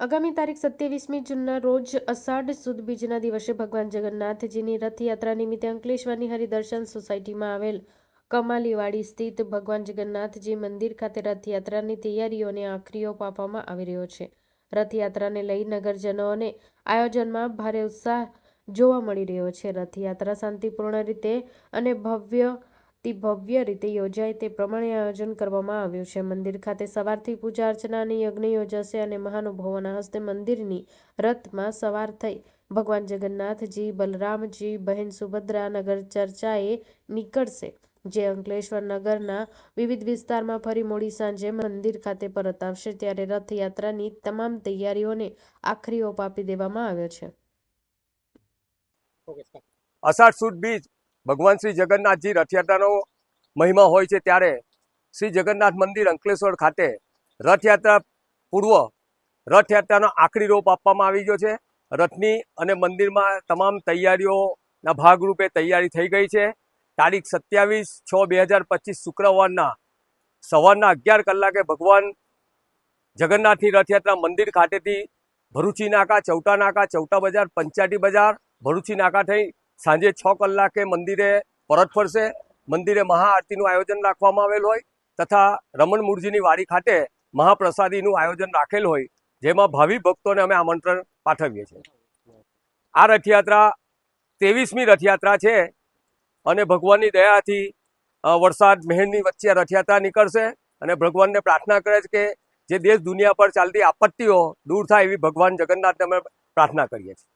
આગામી તારીખ સત્યાવીસમી જૂનના રોજ અષાઢ સુદ બીજના દિવસે ભગવાન જગન્નાથજીની રથયાત્રા નિમિત્તે અંકલેશ્વરની હરિદર્શન સોસાયટીમાં આવેલ કમાલીવાડી સ્થિત ભગવાન જગન્નાથજી મંદિર ખાતે રથયાત્રાની તૈયારીઓને આખરીઓ પાપવામાં આવી રહ્યો છે. રથયાત્રાને લઈ નગરજનો અને આયોજનમાં ભારે ઉત્સાહ જોવા મળી રહ્યો છે. રથયાત્રા શાંતિપૂર્ણ રીતે અને ભવ્યથી ભવ્ય રીતે યોજાય તે પ્રમાણે આયોજન કરવામાં આવ્યું છે. મંદિર ખાતે સવારથી પૂજા અર્ચનાની યજ્ઞ યોજાશે અને મહાનુભાવોના હસ્તે મંદિરની રથમાં સવાર થઈ ભગવાન જગન્નાથજી, બલરામજી, બહેન સુભદ્રા નગર ચર્ચાએ નીકળશે, જે અંકલેશ્વર નગરના વિવિધ વિસ્તારમાં ફરી મોડી સાંજે મંદિર ખાતે પરત આવશે, ત્યારે રથયાત્રાની તમામ તૈયારીઓને આખરી ઓપ આપી દેવામાં આવ્યો છે. અષાઢ સુદ બીજ ભગવાન શ્રી જગન્નાથજી રથયાત્રાનો મહિમા હોય છે ત્યારે શ્રી જગન્નાથ મંદિર અંકલેશ્વર ખાતે રથયાત્રા પૂર્વ રથયાત્રાનો આખરી રોપ આપવામાં આવી ગયો છે. રથની અને મંદિરમાં તમામ તૈયારીઓના ભાગરૂપે તૈયારી થઈ ગઈ છે. તારીખ સત્યાવીસ છ બે હજાર પચીસ શુક્રવારના સવારના અગિયાર કલાકે ભગવાન જગન્નાથની રથયાત્રા મંદિર ખાતેથી ભરૂચી નાકા, ચૌટા નાકા, ચૌટા બજાર પંચાટી બજાર, ભરૂચી નાકા થઈ સાંજે છ કલાકે મંદિરે પરત ફરશે. મંદિરે મહાઆરતીનું આયોજન રાખવામાં આવેલ હોય તથા રમણ મૂળજીની વાડી ખાતે મહાપ્રસાદીનું આયોજન રાખેલ હોય જેમાં ભાવિ ભક્તોને અમે આમંત્રણ પાઠવીએ છીએ. આ રથયાત્રા ત્રેવીસમી રથયાત્રા છે અને ભગવાનની દયાથી વરસાદ મહેરની વચ્ચે રથયાત્રા નીકળશે અને ભગવાનને પ્રાર્થના કરે છે કે જે દેશ દુનિયા પર ચાલતી આપત્તિઓ દૂર થાય એવી ભગવાન જગન્નાથને અમે પ્રાર્થના કરીએ છીએ.